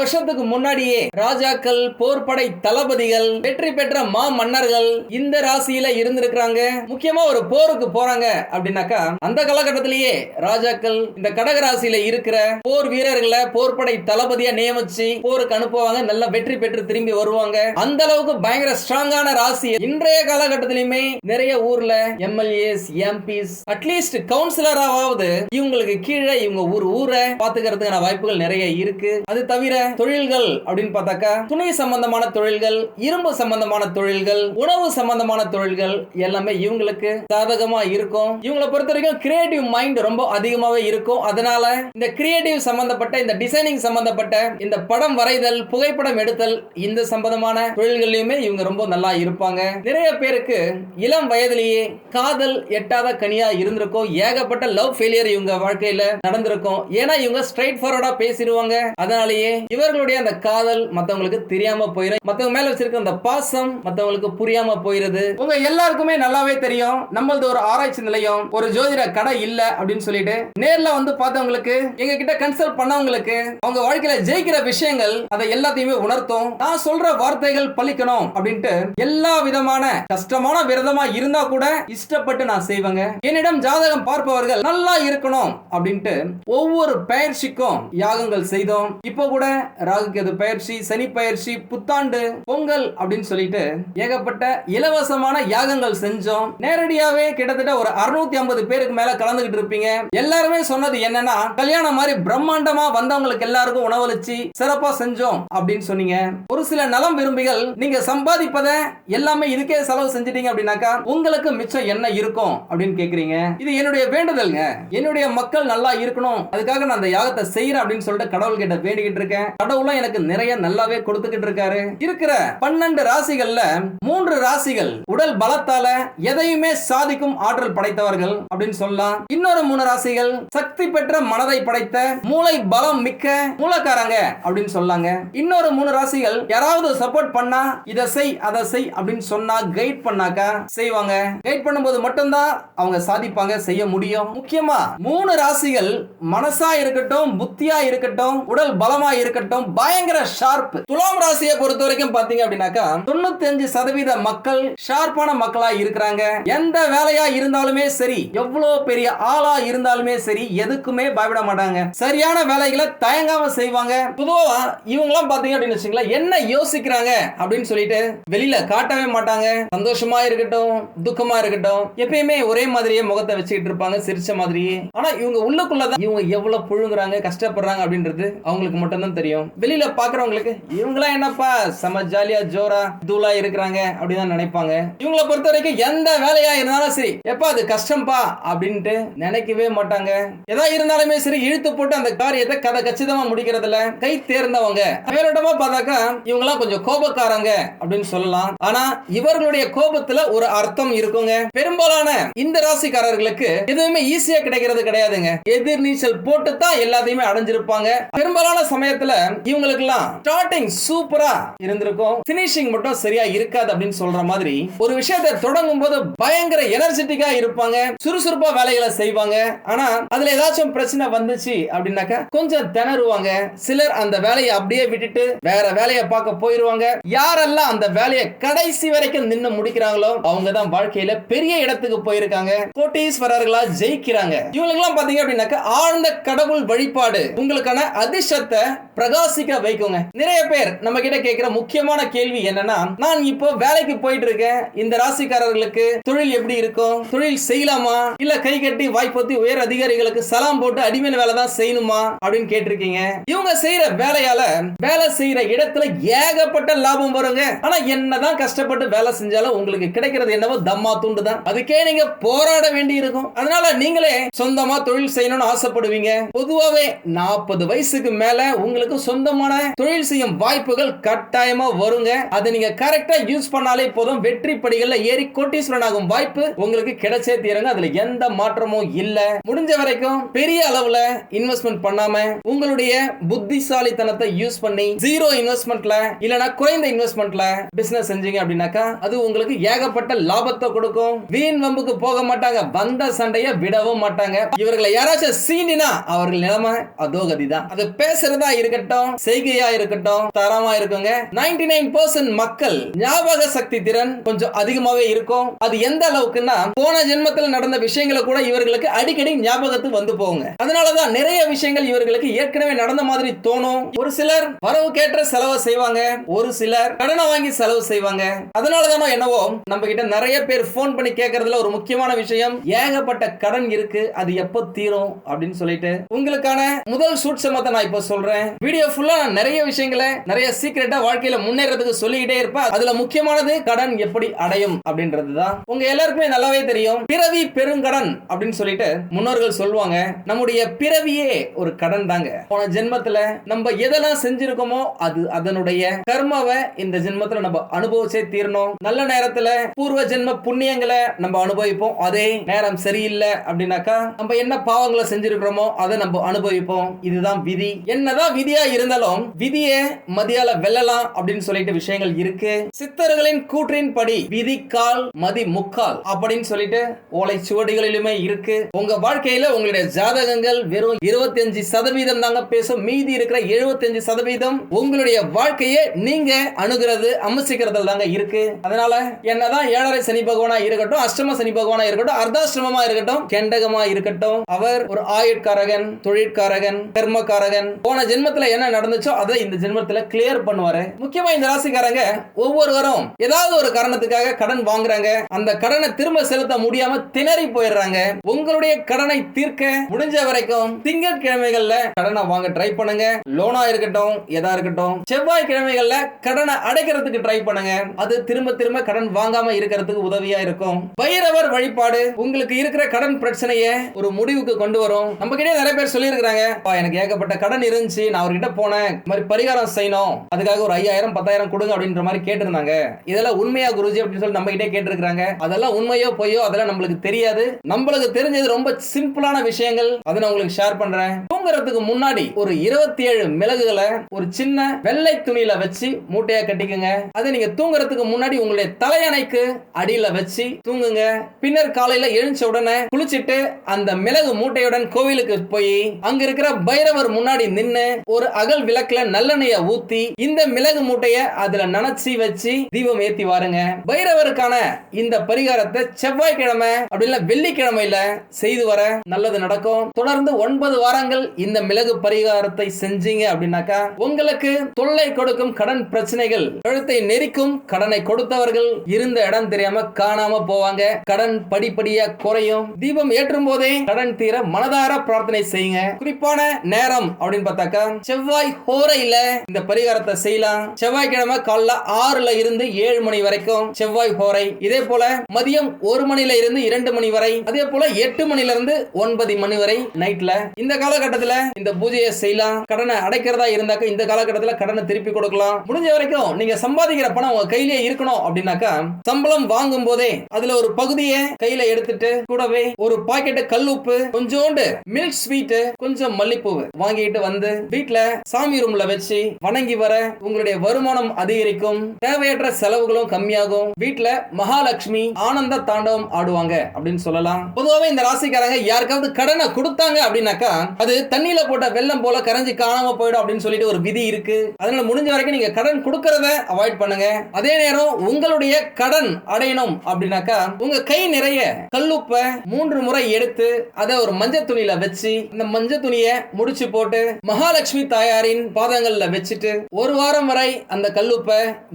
வருஷத்துக்கு முன்னாடியே ராஜாக்கள் போர்படை தளபதிகள் வெற்றி பெற்ற மா மன்னர்கள் இந்த ராசியில இருந்திருக்கிறாங்க. முக்கியமா ஒரு போருக்கு போறாங்க அப்படின்னாக்கா அந்த காலகட்டத்திலேயே ராஜாக்கள் இந்த கடக ராசியில இருக்கிற போர் வீரர்களை போர்படை தளபதியா நியமிச்சு போருக்கு அனுப்புவாங்க. நல்லா வெற்றி பெற்று திரும்பி வருவாங்க. அந்த அளவுக்கு பயங்கர ஸ்ட்ராங்கான ராசி. இன்றைய காலகட்டத்திலுமே நிறைய ஊர்ல எம்எல்ஏஸ் எம்பிஸ் அட்லீஸ்ட் கவுன்சிலராவது இவங்களுக்கு கீழே இவங்க ஊர் ஊரை பார்த்து பாத்துக்கிறதுக்கான வாய்ப்புகள் நிறைய இருக்கு. அது தவிர தொழில்கள் அப்படின்னு பார்த்தாக்கா துணி சம்பந்தமான தொழில்கள் இரும்பு சம்பந்தமான தொழில்கள் உணவு சம்பந்தமான தொழில்கள் எல்லாமே இவங்களுக்கு சாதகமா இருக்கும். இவங்களை பொறுத்த வரைக்கும் கிரியேட்டிவ் மைண்ட் ரொம்ப அதிகமாவே இருக்கும். அதனால இந்த கிரியேட்டிவ் சம்பந்தப்பட்ட இந்த டிசைனிங் சம்பந்தப்பட்ட இந்த படம் வரைதல் புகைப்படம் எடுத்தல் இந்த சம்பந்தமான தொழில்கள்லயுமே இவங்க ரொம்ப நல்லா இருப்பாங்க. நிறைய பேருக்கு இளம் வயதிலேயே காதல் எட்டாத கனியா இருந்திருக்கும். ஏகப்பட்ட லவ் ஃபெயிலியர் இவங்க வாழ்க்கையில நடந்திருக்கும். ஏன்னா இவங்க ஸ்ட்ரைட் ஃபார்வர்டா பேசிடுவாங்க. அதனாலேயே இவர்களுடைய அந்த காதல் மத்தவங்களுக்கு தெரியாம போயிடும் மத்தவங்க மேல வச்சிருக்க அந்த பாசம் மத்தவங்களுக்கு புரியாம போயிருது. உங்க எல்லாருக்குமே நல்லாவே தெரியும். நம்மளது ஒரு ஆராய்ச்சி நிலையம் ஒரு ஜோதிட கடை இல்ல அப்படின்னு சொல்லிட்டு நேர்ல வந்து பார்த்தவங்களுக்கு எங்க கிட்ட கன்சல்ட் பண்ணவங்களுக்கு அவங்க வாழ்க்கையில ஜெயிக்கிற விஷயங்கள் அதை எல்லாத்தையுமே உணர்த்தும். நான் சொல்ற வார்த்தைகள் பழிக்கணும் அப்படின்ட்டு எல்லா விதமான கஷ்டமான விரதமா இருந்தா கூட இஷ்டப்பட்டு நான் செய்வேங்க. என்னிடம் ஜாதகம் பார்ப்பவர்கள் நல்லா இருக்கணும் அப்படின்ட்டு ஒவ்வொரு பெயர் பயிற்சிக்கும் யாகங்கள் செய்தோம். இப்போ கூட ராகு கேது பயிற்சி சனி பயிற்சி புத்தாண்டு பொங்கல் அப்படின்னு சொல்லிட்டு ஏகப்பட்ட இலவசமான யாகங்கள் செஞ்சோம். நேரடியாவே கிட்டத்தட்ட ஒரு அறுநூத்தி ஐம்பது பேருக்கு மேல கலந்துகிட்டு இருப்பீங்க. எல்லாருமே சொன்னது என்னன்னா கல்யாணம் மாதிரி பிரம்மாண்டமா வந்தவங்களுக்கு எல்லாருக்கும் உணவளிச்சு சிறப்பா செஞ்சோம் அப்படின்னு சொன்னீங்க. ஒரு சில நலம் விரும்பிகள் நீங்க சம்பாதிப்பதை எல்லாமே இதுக்கே செலவு செஞ்சிட்டீங்க அப்படின்னாக்கா உங்களுக்கு மிச்சம் என்ன இருக்கும் அப்படின்னு கேக்குறீங்க. இது என்னுடைய வேண்டுதல்ங்க. என்னுடைய மக்கள் நல்லா இருக்கணும். அதுக்காக நான் அந்த யாகத்தை செய்யறேன் அப்படின்னு சொல்லிட்டு கடவுள் கிட்ட வேண்டிக்கிட்டு இருக்கேன். கடவுளும் எனக்கு நிறைய நல்லாவே கொடுத்துக்கிட்டு இருக்காரு. இருக்கிற பன்னெண்டு ராசிகள்ல மூன்று ராசிகள் உடல் பலத்தால எதையுமே சாதிக்கும் ஆற்றல் படைத்தவர்கள் அப்படின்னு சொல்லலாம். இன்னொரு மூணு ராசிகள் சக்தி பெற்ற மனதை படைத்த மூளை பலம் மிக்க மூலக்காரங்க அப்படின்னு சொல்லாங்க. இன்னொரு மூணு ராசிகள் யாராவது சப்போர்ட் பண்ணா இதை செய் அதை செய் அப்படின்னு சொன்னா கைட் பண்ணாக்கா செய்வாங்க. கைட் பண்ணும்போது மட்டும்தான் அவங்க சாதிப்பாங்க செய்ய முடியும். முக்கியமா மூணு ராசிகள் மனசா இருக்கட்டும் இருக்கட்டும் புத்தியா இருக்கட்டும் உடல் பலமா இருக்கட்டும் பயங்கர ஷார்ப் துலாம் ராசியை பொறுத்த வரைக்கும் பாத்தீங்க அப்படின்னாக்கா தொண்ணூத்தஞ்சு சதவீத மக்கள் ஷார்ப்பான மக்களா இருக்கிறாங்க. எந்த வேலையா இருந்தாலுமே சரி எவ்வளவு பெரிய ஆளா இருந்தாலுமே சரி எதுக்குமே பயப்பட மாட்டாங்க. சரியான வேலைகளை தயங்காம செய்வாங்க. பொதுவா இவங்கெல்லாம் பாத்தீங்க அப்படின்னு வச்சுங்களேன் என்ன யோசிக்கிறாங்க அப்படின்னு சொல்லிட்டு வெளியில காட்டவே மாட்டாங்க. சந்தோஷமா இருக்கட்டும் துக்கமா இருக்கட்டும் எப்பயுமே ஒரே மாதிரியே முகத்தை வச்சுக்கிட்டு இருப்பாங்க சிரிச்ச மாதிரியே. ஆனா இவங்க உள்ளுக்குள்ளதான் இவங்க எவ்வளவு புழுங்குறாங்க கஷ்டப்படுறாங்க அப்படின்றது அவங்களுக்கு மட்டும்தான் தெரியும். வெளியில பாக்குறவங்களுக்கு இவங்களாம் என்னப்பா? செம ஜாலியா ஜோரா தூளா இருக்கிறாங்க அப்படின்னு நினைப்பாங்க. இவங்களை பொறுத்த வரைக்கும் எந்த வேலையா இருந்தாலும் சரி எப்பா அது கஷ்டம்பா அப்படின்ட்டு நினைக்கவே மாட்டாங்க. எதா இருந்தாலுமே சரி இழுத்து போட்டு அந்த காரியத்தை கதை கச்சிதமா முடிக்கிறதுல கை தேர்ந்தவங்க. மேலோட்டமா பார்த்தாக்கா இவங்கெல்லாம் கொஞ்சம் கோபக்காரங்க அப்படின்னு சொல்லலாம். ஆனா இவர்களுடைய கோபத்துல ஒரு அர்த்தம் இருக்குங்க. பெரும்பாலான இந்த ராசிக்காரர்களுக்கு எதுவுமே ஈஸியா கிடைக்கிறது கிடையாதுங்க. எதிர் நீச்சல் போட்டு தான் எல்லாத்தையுமே அடைஞ்சிருப்பாங்க. பெரும்பாலான சமயத்துல இவங்களுக்கு எல்லாம் ஸ்டார்டிங் சூப்பரா இருந்திருக்கும். பினிஷிங் மட்டும் சரியா இருக்காது அப்படின்னு சொல்ற மாதிரி ஒரு விஷயத்தை தொடங்கும் போது பயங்கர எனர்ஜெட்டிக்கா இருப்பாங்க. சுறுசுறுப்பா வேலைகளை செய்வாங்க. ஆனா அதுல ஏதாச்சும் பிரச்சனை வந்துச்சு அப்படின்னாக்கா கொஞ்சம் திணறுவாங்க. சிலர் அந்த வேலையை அப்படியே விட்டுட்டு வேற வேலையை பார்க்க போயிருவாங்க. யாரெல்லாம் அந்த வேலையை கடைசி வரைக்கும் நின்று முடிக்கிறாங்களோ அவங்க தான் வாழ்க்கையில பெரிய இடத்துக்கு போயிருக்காங்க. கோட்டீஸ்வரர்களா ஜெயிக்கிறாங்க. இவங்களுக்கு எல்லாம் பாத்தீங்க அப்படின்னாக்கா ஆழ்ந்த கடவுள் வழி வழிபாடு. உங்களுக்கான அதிர்ஷ்டத்தை பிரகாசிக்க வைக்குங்க. நிறைய பேர் நம்ம கிட்ட கேட்கிற முக்கியமான கேள்வி என்னன்னா நான் இப்போ வேலைக்கு போயிட்டு இருக்கேன் இந்த ராசிக்காரர்களுக்கு தொழில் எப்படி இருக்கும்? தொழில் செய்யலாமா? இல்ல கை கட்டி வாய்ப்பத்தி உயர் அதிகாரிகளுக்கு சலாம் போட்டு அடிமையான வேலை தான் செய்யணுமா? அப்படின்னு கேட்டிருக்கீங்க. இவங்க செய்யற வேலையால வேலை செய்யற இடத்துல ஏகப்பட்ட லாபம் வருங்க. ஆனா என்னதான் கஷ்டப்பட்டு வேலை செஞ்சாலும் உங்களுக்கு கிடைக்கிறது என்னவோ தம்மா துண்டு தான். அதுக்கே நீங்க போராட வேண்டி இருக்கும் அதனால நீங்களே சொந்தமா தொழில் செய்யணும்னு ஆசைப்படுவீங்க. பொதுவா பொதுவாவே நாற்பது வயசுக்கு மேல உங்களுக்கு சொந்தமான தொழில் செய்யும் வாய்ப்புகள் கட்டாயமா வருங்க. அதை நீங்க கரெக்டா யூஸ் பண்ணாலே போதும். வெற்றி படிகள்ல ஏறி கோட்டீஸ்வரன் ஆகும் வாய்ப்பு உங்களுக்கு கிடைச்சே தீருங்க. அதுல எந்த மாற்றமும் இல்ல. முடிஞ்ச வரைக்கும் பெரிய அளவுல இன்வெஸ்ட்மெண்ட் பண்ணாம உங்களுடைய புத்திசாலித்தனத்தை யூஸ் பண்ணி ஜீரோ இன்வெஸ்ட்மெண்ட்ல இல்லனா குறைந்த இன்வெஸ்ட்மெண்ட்ல பிசினஸ் செஞ்சீங்க அப்படின்னாக்கா அது உங்களுக்கு ஏகப்பட்ட லாபத்தை கொடுக்கும். வீண் வம்புக்கு போக மாட்டாங்க. வந்த சண்டைய விடவும் மாட்டாங்க. இவர்களை யாராச்சும் சீண்டினா அவர்கள் நிலைமை அதோ கதிதான் அது பேசுறதா இருக்கட்டும் செய்கையா இருக்கட்டும் தரமா இருக்குங்க. நைன்டி நைன் பர்சன்ட் மக்கள் ஞாபக சக்தி திறன் கொஞ்சம் அதிகமாவே இருக்கும். அது எந்த அளவுக்குன்னா போன ஜென்மத்தில் நடந்த விஷயங்களை கூட இவர்களுக்கு அடிக்கடி ஞாபகத்துக்கு வந்து போகுங்க. அதனாலதான் நிறைய விஷயங்கள் இவர்களுக்கு ஏற்கனவே நடந்த மாதிரி தோணும். ஒரு சிலர் வரவு கேட்ட செலவு செய்வாங்க. ஒரு சிலர் கடனை வாங்கி செலவு செய்வாங்க. அதனாலதானோ என்னவோ நம்ம கிட்ட நிறைய பேர் போன் பண்ணி கேட்கறதுல ஒரு முக்கியமான விஷயம் ஏகப்பட்ட கடன் இருக்கு. அது எப்போ தீரும் அப்படின்னு சொல்லிட்டு உங்களுக்கு உங்களுக்கான முதல் சூட்சமத்தை நான் இப்போ சொல்றேன். வீடியோ ஃபுல்லா நான் நிறைய விஷயங்களை நிறைய சீக்கிரட்டா வாழ்க்கையில முன்னேறதுக்கு சொல்லிக்கிட்டே இருப்பேன். அதுல முக்கியமானது கடன் எப்படி அடையும் அப்படின்றது தான் உங்க எல்லாருக்குமே நல்லாவே தெரியும். பிறவி பெருங்கடன் அப்படின்னு சொல்லிட்டு முன்னோர்கள் சொல்லுவாங்க. நம்முடைய பிறவியே ஒரு கடன் தாங்க. போன ஜென்மத்துல நம்ம எதெல்லாம் செஞ்சிருக்கோமோ அது அதனுடைய கர்மாவை இந்த ஜென்மத்துல நம்ம அனுபவிச்சே தீரணும். நல்ல நேரத்துல பூர்வ ஜென்ம புண்ணியங்களை நம்ம அனுபவிப்போம். அதே நேரம் சரியில்லை அப்படின்னாக்கா நம்ம என்ன பாவங்களை செஞ்சிருக்கிறோமோ அதை நம்ம அனுபவிப்போம். இதுதான் விதி. என்னதான் விதியா இருந்தாலும் விதியை மதியால வெல்லலாம் அப்படின்னு சொல்லிட்டு விஷயங்கள் இருக்கு. சித்தர்களின் கூற்றின் படி விதி கால் மதி முக்கால் அப்படின்னு சொல்லிட்டு ஓலை சுவடிகளிலுமே இருக்கு. உங்க வாழ்க்கையில உங்களுடைய ஜாதகங்கள் வெறும் 25% சதவீதம் தாங்க பேசும். மீதி இருக்கிற 75% சதவீதம் உங்களுடைய வாழ்க்கையை நீங்க அணுகிறது அமசிக்கிறதுல தாங்க இருக்கு. அதனால என்னதான் ஏழரை சனி பகவானா இருக்கட்டும் அஷ்டம சனி பகவானா இருக்கட்டும் அர்த்தாஷ்டமமா இருக்கட்டும் கெண்டகமா இருக்கட்டும் அவர் ஒரு ஆயுட்காரகன் தொழில் தொழிற்காரகன் கர்மக்காரகன் போன ஜென்மத்துல என்ன நடந்துச்சோ அதை இந்த ஜென்மத்துல கிளியர் பண்ணுவாரு. முக்கியமா இந்த ராசிக்காரங்க ஒவ்வொருவரும் ஏதாவது ஒரு காரணத்துக்காக கடன் வாங்குறாங்க. அந்த கடனை திரும்ப செலுத்த முடியாம திணறி போயிடுறாங்க. உங்களுடைய கடனை தீர்க்க முடிஞ்ச வரைக்கும் திங்கட்கிழமைகள்ல கடனை வாங்க ட்ரை பண்ணுங்க. லோனா இருக்கட்டும் எதா இருக்கட்டும் செவ்வாய் கிழமைகள்ல கடனை அடைக்கிறதுக்கு ட்ரை பண்ணுங்க. அது திரும்ப திரும்ப கடன் வாங்காம இருக்கிறதுக்கு உதவியா இருக்கும். பைரவர் வழிபாடு உங்களுக்கு இருக்கிற கடன் பிரச்சனையை ஒரு முடிவுக்கு கொண்டு வரும். நம்ம கிட்டே நிறைய பேர் சொல்லி சொல்லியிருக்கிறாங்க "அப்பா, எனக்கு ஏகப்பட்ட கடன் இருந்துச்சு. நான் அவர்கிட்ட போனேன். இந்த மாதிரி பரிகாரம் செய்யணும். அதுக்காக ஒரு ஐயாயிரம் பத்தாயிரம் கொடுங்க அப்படின்ற மாதிரி கேட்டிருந்தாங்க. இதெல்லாம் உண்மையா குருஜி அப்படின்னு சொல்லி நம்ம கிட்டே கேட்டிருக்காங்க அதெல்லாம் உண்மையோ பொய்யோ அதெல்லாம் நம்மளுக்கு தெரியாது. நம்மளுக்கு தெரிஞ்சது ரொம்ப சிம்பிளான விஷயங்கள். அதை நான் உங்களுக்கு ஷேர் பண்றேன். தூங்குறதுக்கு முன்னாடி ஒரு இருபத்தி ஏழு மிளகுகளை ஒரு சின்ன வெள்ளை துணியில வச்சு மூட்டையா கட்டிக்கங்க. அதை நீங்க தூங்குறதுக்கு முன்னாடி உங்களுடைய தலையணைக்கு அடியில வச்சு தூங்குங்க. பின்னர் காலையில எழுந்த உடனே குளிச்சிட்டு அந்த மிளகு மூட்டையுடன் கோவிலுக்கு போய் அங்க இருக்கிற பைரவர் முன்னாடி நின்னு ஒரு அகல் விளக்குல நல்லெண்ணெய ஊத்தி இந்த மிளகு மூட்டைய அதுல நனைச்சி வச்சு தீபம் ஏத்தி வாருங்க. பைரவருக்கான இந்த பரிகாரத்தை செவ்வாய்க்கிழமை அப்படி இல்ல வெள்ளிக்கிழமையில செய்து வர நல்லது நடக்கும். தொடர்ந்து ஒன்பது வாரங்கள் இந்த மிளகு பரிகாரத்தை செஞ்சீங்க அப்படின்னாக்கா உங்களுக்கு தொல்லை கொடுக்கும் கடன் பிரச்சனைகள் கழுத்தை நெரிக்கும் கடனை கொடுத்தவர்கள் இருந்த இடம் தெரியாம காணாம போவாங்க. கடன் படிப்படியா குறையும். தீபம் ஏற்றும் போதே கடன் தீர மனதார பிரார்த்தனை செய்யுங்க. குறிப்பான நேரம் அப்படின்னு பார்த்தாக்கா செவ்வாய் ஹோரையில இந்த பரிகாரத்தை செய்யலாம். செவ்வாய்க்கிழமை காலைல ஆறுல இருந்து ஏழு மணி வரைக்கும் செவ்வாய் ஹோரை. இதே போல மதியம் ஒரு மணில இருந்து இரண்டு மணி வரை அதே போல எட்டு மணில இருந்து ஒன்பது மணி வரை நைட்ல. இந்த காலகட்டத்தில் இந்த பூஜையை செய்யலாம். கடனை அடைக்கிறதா இருந்தாக்க இந்த காலகட்டத்துல கடனை திருப்பி கொடுக்கலாம். முடிஞ்ச வரைக்கும் நீங்க சம்பாதிக்கிற பணம் உங்க கையிலேயே இருக்கணும் அப்படின்னாக்கா சம்பளம் வாங்கும் போதே அதுல ஒரு பகுதியை கையில எடுத்துட்டு கூடவே ஒரு பாக்கெட் கல்லுப்பு கொஞ்சோண்டு மில்க் ஸ்வீட் கொஞ்சம் மல்லிப்பூ வாங்கிட்டு வந்து வீட்டுல சாமி ரூம்ல வச்சு வணங்கி வர உங்களுடைய வருமானம் அதிகரிக்கும். தேவையற்ற செலவுகளும் கம்மியாகும். வீட்டுல மகாலட்சுமி ஆனந்த தாண்டவம் ஆடுவாங்க அப்படின்னு சொல்லலாம். பொதுவாகவே இந்த ராசிக்காரங்க யாருக்காவது கடனை கொடுத்தாங்க அப்படின்னாக்கா அது தண்ணியில போட்ட வெள்ளம் போல கரைஞ்சு காணாம போயிடும் அப்படின்னு சொல்லிட்டு ஒரு விதி இருக்கு. அதனால முடிஞ்ச வரைக்கும் நீங்க கடன் கொடுக்கறத அவாய்ட் பண்ணுங்க. அதே நேரம் உங்களுடைய கடன் அடையணும் அப்படின்னாக்கா உங்க கை நிறைய கல்லுப்ப மூன்று முறை எடுத்து அதை ஒரு மஞ்சள் துணியில வச்சு இந்த மஞ்சள் துணியை முடிச்சு போட்டு மகாலட்சுமி தாயாரின் பாதங்கள்ல வச்சுட்டு ஒரு வாரம் வரை அந்த கல்லுப்ப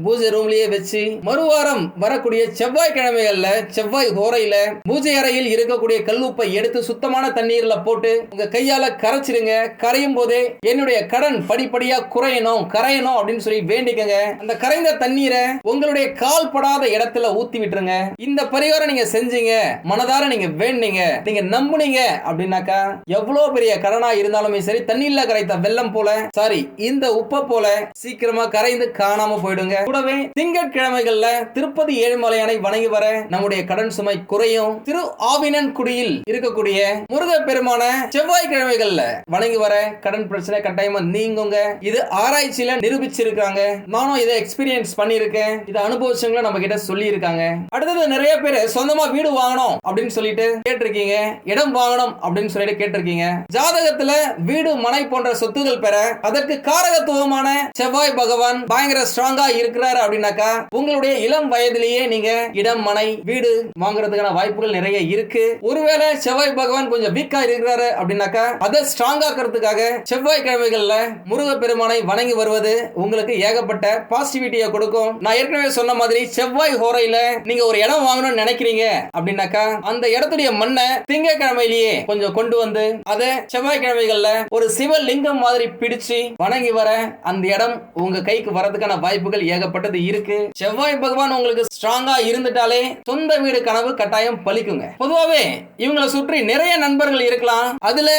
பூஜை ரூம்லயே வச்சு மறுவாரம் வரக்கூடிய செவ்வாய் கிழமைகள்ல செவ்வாய் ஹோரையில பூஜை அறையில் இருக்கக்கூடிய கல்லுப்பை எடுத்து சுத்தமான தண்ணீர்ல போட்டு உங்க கையால கரைச்சிடுங்க கரையும் போதே என்னுடைய கடன் படிப்படியா குறையணும் கரையணும் அப்படின்னு சொல்லி வேண்டிக்கங்க. அந்த கரைந்த தண்ணீரை உங்களுடைய கால் படாத இடத்துல ஊத்தி விட்டுருங்க. இந்த பரிகாரம் நீங்க செஞ்சீங்க மனதார நீங்க வேண்டீங்க நீங்க நம்புனீங்க அப்படின்னாக்கா எவ்வளவு பெரிய கடனா இருந்தாலுமே சரி தண்ணீர்ல கரைத்த வெள்ளம் போல சாரி இந்த உப்பை போல சீக்கிரமா கரைந்து காணாம போயிடுங்க. கூடவே திங்கட்கிழமைகள்ல திருப்பதி ஏழுமலையானை வணங்கி வர நம்முடைய கடன் சுமை குறையும். திரு ஆவினன் குடியில் இருக்கக்கூடிய முருக பெருமான செவ்வாய் கிழமைகள்ல வணங்கி வர கடன் பிரச்சனை கட்டாயமா நீங்குங்க. இது ஆராய்ச்சியில நிரூபிச்சிருக்காங்க. நானும் இதை எக்ஸ்பீரியன்ஸ் பண்ணியிருக்கேன். இதை அனுபவிச்சவங்களும் நம்ம கிட்ட சொல்லி இருக்காங்க அடுத்தது நிறைய பேர் சொந்தமா வீடு வாங்கணும் அப்படின்னு சொல்லிட்டு கேட்டிருக்கீங்க. இடம் வாங்கணும் அப்படின்னு சொல்லிட்டு கேட்டிருக்கீங்க. ஜாதகத்துல வீடு மனை போன்ற சொத்துகள் பெற அதற்கு காரகத்துவமான செவ்வாய் பகவான் பயங்கர ஸ்ட்ராங்கா இருக்கிறாரு அப்படின்னாக்கா உங்களுடைய இளம் வயதிலேயே நீங்க இடம் மனை வீடு வாங்குறதுக்கான வாய்ப்புகள் நிறைய இருக்கு. ஒருவேளை செவ்வாய் பகவான் கொஞ்சம் வீக்கா இருக்கிறாரு அப்படின்னாக்கா அதை ஸ்ட்ராங் செவ்வாய் கிழமைகள்ல முருக பெருமானை வணங்கி வருவது உங்களுக்கு ஏகப்பட்ட பாசிட்டிவிட்டியை கொடுக்கும். நான் ஏற்கனவே சொன்ன மாதிரி செவ்வாய் ஹோரையில நீங்க ஒரு இடம் வாங்கணும்னு நினைக்கிறீங்க அப்படின்னாக்கா அந்த இடத்துடைய மண்ணை திங்கக்கிழமையிலேயே கொஞ்சம் கொண்டு வந்து அதை செவ்வாய்க்கிழமைகள்ல ஒரு சிவலிங்கம் மாதிரி பிடிச்சு வணங்கி வர அந்த இடம் உங்க கைக்கு வரதுக்கான வாய்ப்புகள் ஏகப்பட்டது இருக்கு. செவ்வாய் பகவான் உங்களுக்கு ஸ்ட்ராங்கா இருந்துட்டாலே சொந்த வீடு கனவு கட்டாயம் பலிக்குங்க பொதுவாகவே இவங்களை சுற்றி நிறைய நண்பர்கள் இருக்கலாம். அதுல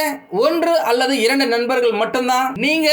ஒன்று அல்லது இரண்டு நண்பர்கள் மட்டும்தான். நீங்க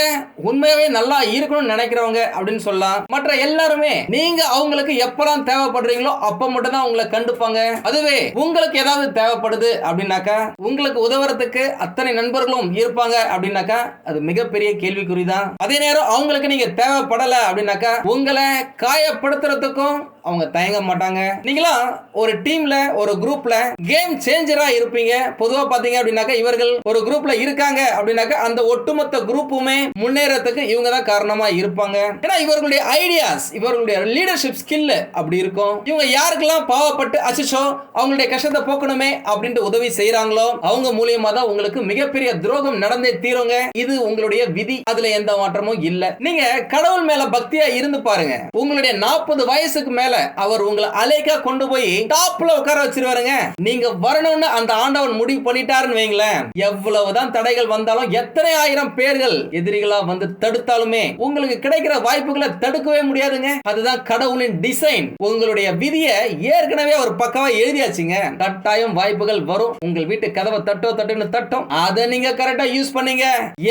உண்மையாவே நல்லா இருக்கணும்னு நினைக்கிறவங்க அப்படின்னு சொல்லலாம். மற்ற எல்லாருமே நீங்க அவங்களுக்கு எப்பெல்லாம் தேவைப்படுறீங்களோ அப்ப மட்டும் தான் உங்களை கண்டுப்பாங்க. அதுவே உங்களுக்கு ஏதாவது தேவைப்படுது அப்படின்னாக்கா உங்களுக்கு உதவுறதுக்கு அத்தனை நண்பர்களும் இருப்பாங்க அப்படின்னாக்கா அது மிகப்பெரிய கேள்விக்குறிதான். அதே நேரம் அவங்களுக்கு நீங்க தேவைப்படல அப்படின்னாக்கா உங்களை காயப்படுத்துறதுக்கும் அவங்க தயங்க மாட்டாங்க. நீங்களாம் ஒரு டீம்ல ஒரு குரூப்ல கேம் சேஞ்சரா இருப்பீங்க. பொதுவா பாத்தீங்க அப்படின்னாக்கா இவர்கள் ஒரு குரூப்ல இருக்காங்க அப்படின்னாக்கா அந்த ஒட்டுமொத்த குரூப்புமே முன்னேறதுக்கு இவங்க தான் காரணமா இருப்பாங்க. ஏன்னா இவர்களுடைய ஐடியாஸ் இவர்களுடைய லீடர்ஷிப் ஸ்கில் அப்படி இருக்கும். இவங்க யாருக்கெல்லாம் பாவப்பட்டு அசிச்சோ அவங்களுடைய கஷ்டத்தை போக்கணுமே அப்படின்ட்டு உதவி செய்யறாங்களோ அவங்க மூலியமா தான் உங்களுக்கு மிகப்பெரிய துரோகம் நடந்தே தீருங்க. இது உங்களுடைய விதி அதுல எந்த மாற்றமும் இல்ல. நீங்க கடவுள் மேல பக்தியா இருந்து பாருங்க. உங்களுடைய நாற்பது வயசுக்கு மேல அவர் உங்களை அலைக்கா கொண்டு போய் டாப்ல உட்கார வச்சிருவாருங்க. நீங்க வரணும்னு அந்த ஆண்டவன் முடிவு பண்ணிட்டாருன்னு வைங்களேன். எவ்வளவுதான் தடைகள் வந்தாலும் எத்தனை ஆயிரம் பேர்கள் எதிரிகளா வந்து தடுத்தாலுமே உங்களுக்கு கிடைக்கிற வாய்ப்புகளை தடுக்கவே முடியாதுங்க. அதுதான் கடவுளின் டிசைன் உங்களுடைய விதியை ஏற்கனவே ஒரு பக்கமா எழுதியாச்சுங்க. கட்டாயம் வாய்ப்புகள் வரும். உங்கள் வீட்டு கதவை தட்டோ தட்டுன்னு தட்டும். அதை நீங்க கரெக்டா யூஸ் பண்ணீங்க.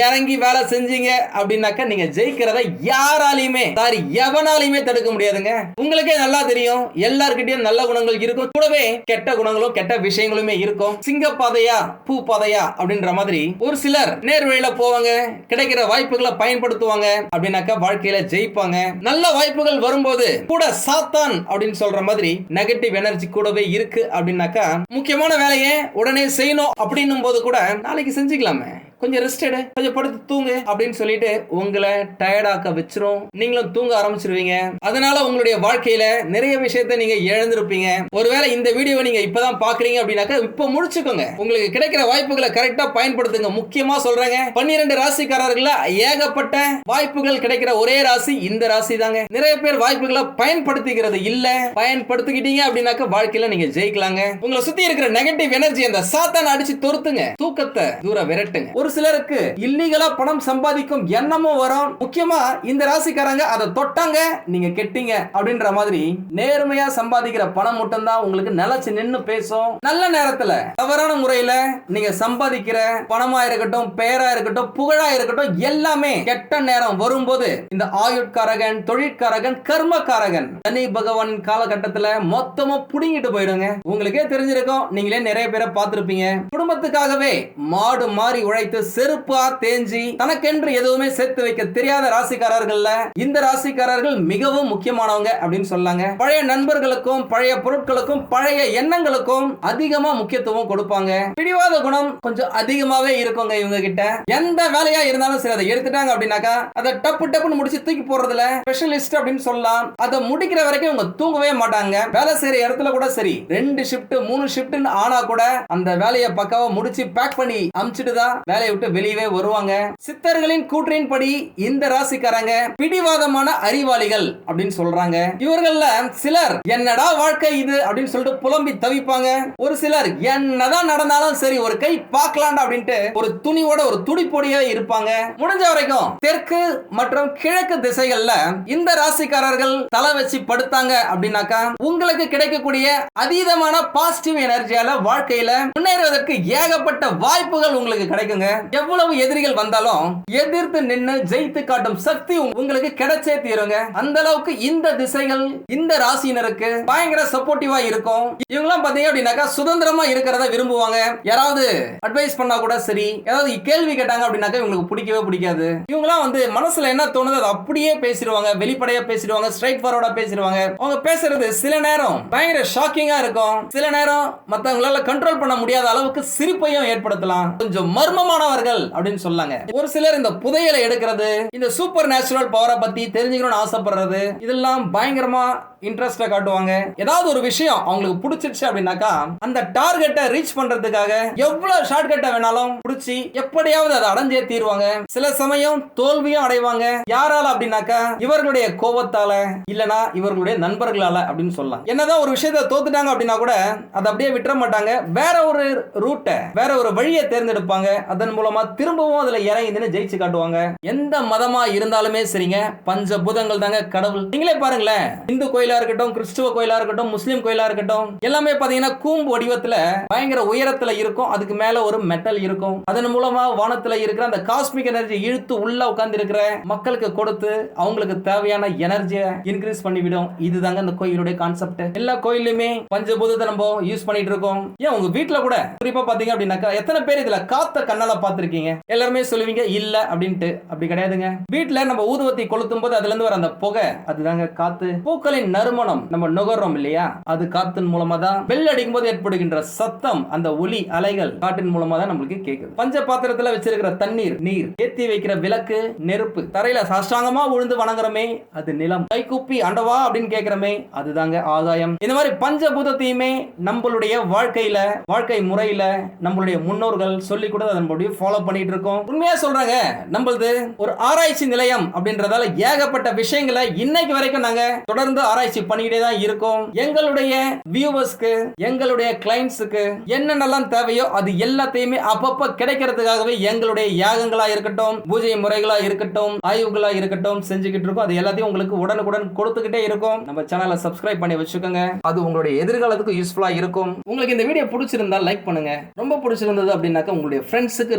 இறங்கி வேலை செஞ்சீங்க அப்படின்னாக்கா நீங்க ஜெயிக்கிறத யாராலையுமே சாரி எவனாலையுமே தடுக்க முடியாதுங்க. உங்களுக்கே நல்லா நல்லா தெரியும். எல்லார்கிட்டயும் நல்ல குணங்கள் இருக்கும். கூடவே கெட்ட குணங்களும் கெட்ட விஷயங்களுமே இருக்கும். சிங்க பாதையா பூ பாதையா அப்படின்ற மாதிரி ஒரு சிலர் நேர்வழியில போவாங்க. கிடைக்கிற வாய்ப்புகளை பயன்படுத்துவாங்க. அப்படின்னாக்கா வாழ்க்கையில ஜெயிப்பாங்க. நல்ல வாய்ப்புகள் வரும்போது கூட சாத்தான் அப்படின்னு சொல்ற மாதிரி நெகட்டிவ் எனர்ஜி கூடவே இருக்கு அப்படின்னாக்கா முக்கியமான வேலையை உடனே செய்யணும் அப்படின்னும் போது கூட நாளைக்கு செஞ்சுக்கலாமே. கொஞ்சம் ரெஸ்ட் எடு கொஞ்சம் படுத்து தூங்கு அப்படின்னு சொல்லிட்டு உங்களை டயர்டாக்க வச்சிரும். நீங்களும் தூங்க ஆரம்பிச்சிருவீங்க. அதனால உங்களுடைய வாழ்க்கையில நிறைய விஷயத்த நீங்க இழந்திருப்பீங்க. ஒருவேளை இந்த வீடியோவை நீங்க இப்பதான் பாக்குறீங்க அப்படின்னாக்க இப்ப முடிச்சுக்கோங்க. உங்களுக்கு கிடைக்கிற வாய்ப்புகளை கரெக்டா பயன்படுத்துங்க. முக்கியமா சொல்றேங்க பன்னிரெண்டு ராசிக்காரர்கள ஏகப்பட்ட வாய்ப்புகள் கிடைக்கிற ஒரே ராசி இந்த ராசி தாங்க நிறைய பேர் வாய்ப்புகளை பயன்படுத்திக்கிறது இல்ல. பயன்படுத்திக்கிட்டீங்க அப்படின்னாக்கா வாழ்க்கையில நீங்க ஜெயிக்கலாங்க. உங்களை சுத்தி இருக்கிற நெகட்டிவ் எனர்ஜி அந்த சாத்தான அடிச்சு தொருத்துங்க தூக்கத்தை தூர விரட்டுங்க. ஒரு சிலருக்கு இல்லீகலா பணம் சம்பாதிக்கும் எண்ணமும் வரும். முக்கியமா இந்த ராசிக்காரங்க அதை தொட்டாங்க நீங்க கெட்டீங்க அப்படின்ற மாதிரி நேர்மையா சம்பாதிக்கிற பணம் மட்டும்தான் உங்களுக்கு நிலைச்சு நின்னு பேசும். நல்ல நேரத்துல தவறான முறையில நீங்க சம்பாதிக்கிற பணமா இருக்கட்டும் பெயரா இருக்கட்டும் புகழா இருக்கட்டும் எல்லாமே கெட்ட நேரம் வரும்போது இந்த ஆயுட்காரகன் தொழிற்காரகன் கர்மக்காரகன் சனி பகவான் காலகட்டத்துல மொத்தமா புடுங்கிட்டு போயிடுங்க. உங்களுக்கே தெரிஞ்சிருக்கும் நீங்களே நிறைய பேரை பார்த்திருப்பீங்க. குடும்பத்துக்காகவே மாடு மாறி உழைத்த செருப்பா தேஞ்சி தனக்கென்று எதுவுமே சேர்த்து வைக்க தெரியாத ராசிக்காரர்கள்ல இந்த ராசிக்காரர்கள் மிகவும் முக்கியமானவங்க அப்படின்னு சொல்லாங்க. பழைய நண்பர்களுக்கும் பழைய பொருட்களுக்கும் பழைய எண்ணங்களுக்கும் அதிகமா முக்கியத்துவம் கொடுப்பாங்க. பிடிவாத குணம் கொஞ்சம் அதிகமாவே இருக்குங்க இவங்க கிட்ட எந்த வேலையா இருந்தாலும் சரி அதை எடுத்துட்டாங்க அப்படின்னாக்கா அதை டப்பு டப்புன்னு முடிச்சு தூக்கி போடுறதுல ஸ்பெஷலிஸ்ட் அப்படின்னு சொல்லலாம். அதை முடிக்கிற வரைக்கும் இவங்க தூங்கவே மாட்டாங்க. வேலை செய்யற இடத்துல கூட சரி ரெண்டு ஷிஃப்ட் மூணு ஷிஃப்ட்னு ஆனா கூட அந்த வேலையை பக்காவா முடிச்சு பேக் பண்ணி அமிச்சிட்டு தான் வேலையை விட்டு வெளியவே வருவாங்க. சித்தர்களின் கூற்றின்படி இந்த ராசிக்காரங்க பிடிவாதமான அறிவாளிகள் அப்படின்னு சொல்றாங்க. இவர்கள்ல சிலர் என்னடா வாழ்க்கை இது? அப்படின்னு சொல்லிட்டு புலம்பி தவிப்பாங்க. ஒரு சிலர் என்னதான் நடந்தாலும் சரி ஒரு கை பார்க்கலாம்டா அப்படின்ட்டு ஒரு துணியோட ஒரு துடிப்பொடியே இருப்பாங்க. முடிஞ்ச வரைக்கும் தெற்கு மற்றும் கிழக்கு திசைகள்ல இந்த ராசிக்காரர்கள் தலை வச்சு படுத்தாங்க அப்படின்னாக்கா உங்களுக்கு கிடைக்கக்கூடிய அதீதமான பாசிட்டிவ் எனர்ஜியால வாழ்க்கையில முன்னேறுவதற்கு ஏகப்பட்ட வாய்ப்புகள் உங்களுக்கு கிடைக்குங்க. எவ்வளவு எதிரிகள் வந்தாலும் எதிர்த்து நின்னு ஜெயித்து காட்டும் சக்தி உங்களுக்கு கிடைச்சே தீருங்க. அந்த அளவுக்கு இந்த திசைகள் இந்த ராசியினருக்கு பயங்கர சப்போர்ட்டிவா இருக்கும். இவங்கெல்லாம் பாத்தீங்க அப்படின்னாக்கா சுதந்திரமா இருக்கிறத விரும்புவாங்க. யாராவது அட்வைஸ் பண்ணா கூட சரி. ஏதாவது கேள்வி கேட்டாங்க அப்படின்னாக்கா இவங்களுக்கு பிடிக்கவே பிடிக்காது. இவங்கெல்லாம் வந்து மனசுல என்ன தோணுதோ அதை அப்படியே பேசிடுவாங்க. வெளிப்படையா பேசிடுவாங்க ஸ்ட்ரைட் ஃபார்வர்டா பேசிடுவாங்க. அவங்க பேசுறது சில நேரம் பயங்கர ஷாக்கிங்கா இருக்கும். சில நேரம் மத்தவங்களால கண்ட்ரோல் பண்ண முடியாத அளவுக்கு சிரிப்பையும் ஏற்படுத்தலாம். கொஞ்சம் மர்மமான மர்மமானவர்கள் அப்படின்னு சொல்லாங்க. ஒரு சிலர் இந்த புதையலை எடுக்கிறது இந்த சூப்பர் நேச்சுரல் பவரை பத்தி தெரிஞ்சுக்கணும்னு ஆசைப்படுறது இதெல்லாம் பயங்கரமா இன்ட்ரெஸ்ட காட்டுவாங்க. ஏதாவது ஒரு விஷயம் அவங்களுக்கு பிடிச்சிருச்சு அப்படின்னாக்கா அந்த டார்கெட்டை ரீச் பண்றதுக்காக எவ்வளவு ஷார்ட்கட்ட வேணாலும் பிடிச்சி எப்படியாவது அதை அடைஞ்சே தீருவாங்க. சில சமயம் தோல்வியும் அடைவாங்க. யாரால அப்படின்னாக்கா இவர்களுடைய கோபத்தால இல்லனா இவர்களுடைய நண்பர்களால அப்படின்னு சொல்லலாம். என்னதான் ஒரு விஷயத்த தோத்துட்டாங்க அப்படின்னா கூட அதை அப்படியே விட்டுற மாட்டாங்க. வேற ஒரு ரூட்டை வேற ஒரு வழியை தேர்ந்தெடுப்பாங்க. அதன் மூலமா திரும்பவும் அதுல இறங்கிதுன்னு ஜெயிச்சு காட்டுவாங்க. எந்த மதமா இருந்தாலுமே சரிங்க. பஞ்ச பூதங்கள் தாங்க கடவுள். நீங்களே பாருங்களேன். இந்து கோயிலா இருக்கட்டும் கிறிஸ்துவ கோயிலா இருக்கட்டும் முஸ்லீம் கோயிலா இருக்கட்டும் எல்லாமே பாத்தீங்கன்னா கூம்பு வடிவத்துல பயங்கர உயரத்துல இருக்கும். அதுக்கு மேல ஒரு மெட்டல் இருக்கும். அதன் மூலமா வானத்துல இருக்கிற அந்த காஸ்மிக் எனர்ஜி இழுத்து உள்ள உட்கார்ந்து இருக்கிற மக்களுக்கு கொடுத்து அவங்களுக்கு தேவையான எனர்ஜியை இன்க்ரீஸ் பண்ணிவிடும். இதுதாங்க அந்த கோயிலுடைய கான்செப்ட் எல்லா கோயிலுமே பஞ்சபூதத்தை நம்ம யூஸ் பண்ணிட்டு இருக்கோம். ஏன் உங்க வீட்டுல கூட? குறிப்பா பாத்தீங்க அப்படின்னாக்கா எத்தனை பேர் இதுல காத்த கண்ணால பார்த்துருக்கீங்க எல்லாருமே சொல்லுவீங்க இல்ல அப்படின்ட்டு. அப்படி கிடையாதுங்க. வீட்டுல நம்ம ஊதுவத்தி கொளுத்தும் போது அதுல இருந்து வர அந்த புகை அதுதாங்க காத்து. பூக்களின் நறுமணம் நம்ம நுகர்றோம் இல்லையா? அது காத்தின் மூலமா தான் பெல் அடிக்கும் போது ஏற்படுகின்ற சத்தம் அந்த ஒலி அலைகள் காட்டின் மூலமா தான் நம்மளுக்கு கேக்குது. பஞ்ச பாத்திரத்துல வச்சிருக்கிற தண்ணீர் நீர் ஏத்தி வைக்கிற விளக்கு நெருப்பு தரையில சாஷ்டாங்கமா விழுந்து வணங்குறமே அது நிலம். கைகூப்பி அண்டவா அப்படின்னு கேக்குறமே அதுதாங்க ஆகாயம் இந்த மாதிரி பஞ்சபூதத்தையுமே நம்மளுடைய வாழ்க்கையில வாழ்க்கை முறையில நம்மளுடைய முன்னோர்கள் சொல்லி கூட நம்மளுடைய ஃபாலோ பண்ணிட்டு இருக்கோம் உண்மையா சொல்றாங்க நம்மளது ஒரு ஆராய்ச்சி நிலையம் அப்படின்றதால ஏகப்பட்ட விஷயங்களை இன்னைக்கு வரைக்கும் நாங்க தொடர்ந்து ஆராய்ச்சி பண்ணிக்கிட்டே தான் இருக்கோம். எங்களுடைய வியூவர்ஸ்க்கு எங்களுடைய கிளைண்ட்ஸுக்கு என்னென்னலாம் தேவையோ அது எல்லாத்தையுமே அப்பப்ப கிடைக்கிறதுக்காகவே எங்களுடைய யாகங்களா இருக்கட்டும் பூஜை முறைகளா இருக்கட்டும் ஆய்வுகளா இருக்கட்டும் செஞ்சுக்கிட்டு இருக்கோம். அது எல்லாத்தையும் உங்களுக்கு உடனுக்குடன் கொடுத்துக்கிட்டே இருக்கும். நம்ம சேனலை சப்ஸ்கிரைப் பண்ணி வச்சுக்கோங்க. அது உங்களுடைய எதிர்காலத்துக்கு யூஸ்ஃபுல்லா இருக்கும். உங்களுக்கு இந்த வீடியோ பிடிச்சிருந்தா லைக் பண்ணுங்க. ரொம்ப பிடிச்சிருந்தது அப்படின்னாக்கா உங்களுடைய ஃப்ரெண்ட்ஸுக்கு